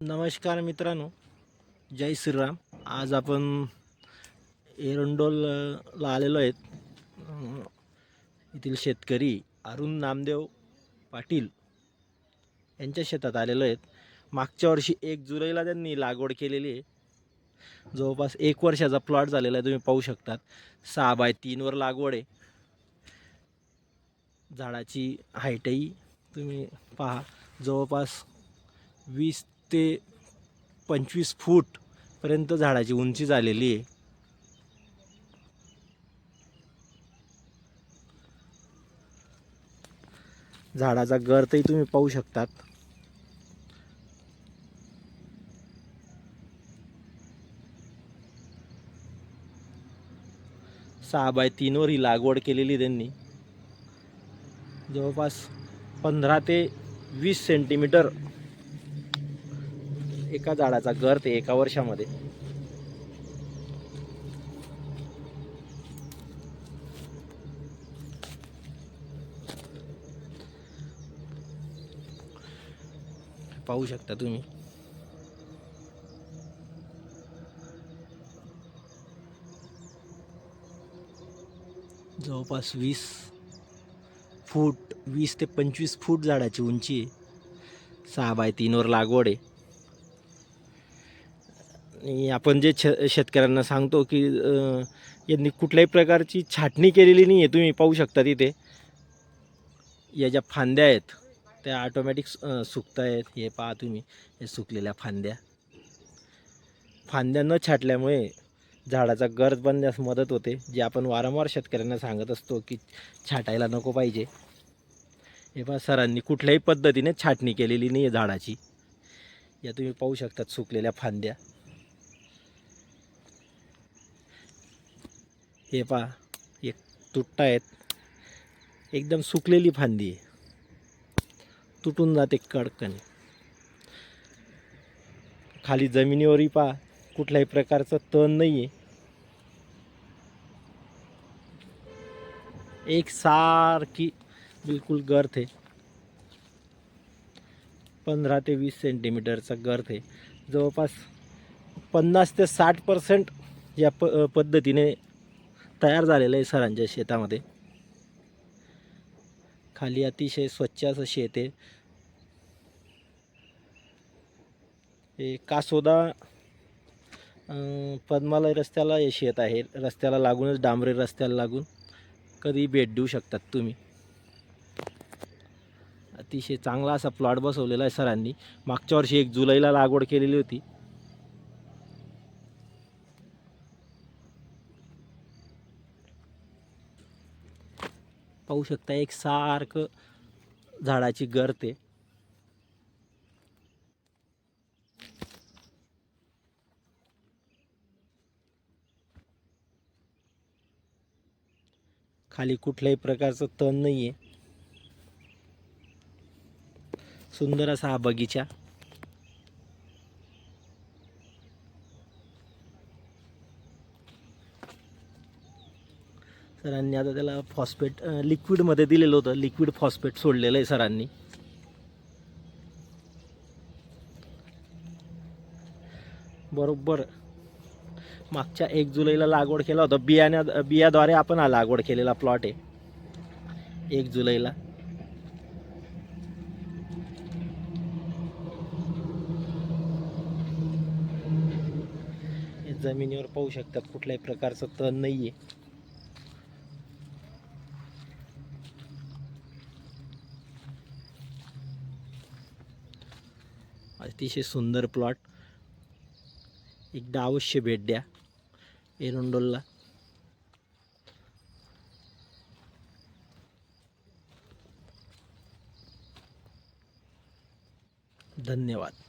नमस्कार मित्रांनो जय श्रीराम. आज आपण एरंडोलला आलेलो आहेत. येथील शेतकरी अरुण नामदेव पाटील यांच्या शेतात आलेलो आहेत. मागच्या वर्षी एक जुलैला त्यांनी लागवड केलेली आहे. जवळपास एक वर्षाचा प्लॉट झालेला आहे तुम्ही पाहू शकतात. सहा बाय तीनवर लागवड आहे. झाडाची हाईटही तुम्ही पहा जवळपास वीस ते पंचवीस फूटपर्यंत झाडाची उंची झालेली आहे. झाडाचा गर्तही तुम्ही पाहू शकतात. सहा बाय तीनवर ही लागवड केलेली त्यांनी. जवळपास पंधरा ते वीस सेंटीमीटर एका झाडाचा गर्थ ते एका वर्षामध्ये. पाहू शकता तुम्ही. जवळपास वीस फूट वीस ते पंचवीस फूट झाडाची उंची आहे. सहा बाय तीनवर लागवड आहे. आणि आपण जे छ शेतकऱ्यांना सांगतो की यांनी कुठल्याही प्रकारची छाटणी केलेली नाही आहे तुम्ही पाहू शकता तिथे. या ज्या फांद्या आहेत त्या ऑटोमॅटिक सुकत आहेत हे पहा तुम्ही हे सुकलेल्या फांद्या. फांद्या न छाटल्यामुळे झाडाचा गर्द बनण्यास मदत होते. जे आपण वारंवार शेतकऱ्यांना सांगत असतो की छाटायला नको पाहिजे. हे पहा सरांनी कुठल्याही पद्धतीने छाटणी केलेली नाही आहे झाडाची. या तुम्ही पाहू शकतात सुकलेल्या फांद्या. हे पहा एक तुट्टा आहेत. एकदम सुकलेली फांदी आहे. तुटून जाते कडकन. खाली जमिनीवरही पहा कुठल्याही प्रकारचं तण नाही आहे एक सारखी बिलकुल गर्थ आहे. पंधरा ते वीस सेंटीमीटरचा गर्थ आहे. जवळपास पन्नास ते साठ पर्सेंट या प पद्धतीने तयार झालेलं आहे सरांच्या शेतामध्ये. खाली अतिशय स्वच्छ असं शेत आहे. हे कासोदा पद्मालय रस्त्याला हे शेत आहे. रस्त्याला लागूनच डांबरे रस्त्याला लागून कधी भेट देऊ शकतात तुम्ही. अतिशय चांगला असा प्लॉट बसवलेला आहे सरांनी. मागच्या वर्षी एक जुलैला लागवड केलेली होती. पाहू शकता एक सारखं झाडाची गर्त आहे. खाली कुठल्याही प्रकारचं तण नाही आहे सुंदर असा हा बगीचा. सरांनी आता त्याला फॉस्फेट लिक्विडमध्ये दिलेलं होतं. लिक्विड फॉस्फेट सोडलेलं आहे सरांनी. बरोबर. मागच्या एक जुलैला लागवड केला होता. बियाण्या बियाद्वारे आपण हा लागवड केलेला प्लॉट आहे. एक जुलैला. हे जमिनीवर पाहू शकतात कुठल्याही प्रकारचं तण नाही आहे अतिशय सुंदर प्लॉट. एकदा अवश्य भेट द्या एरंडोलला. धन्यवाद.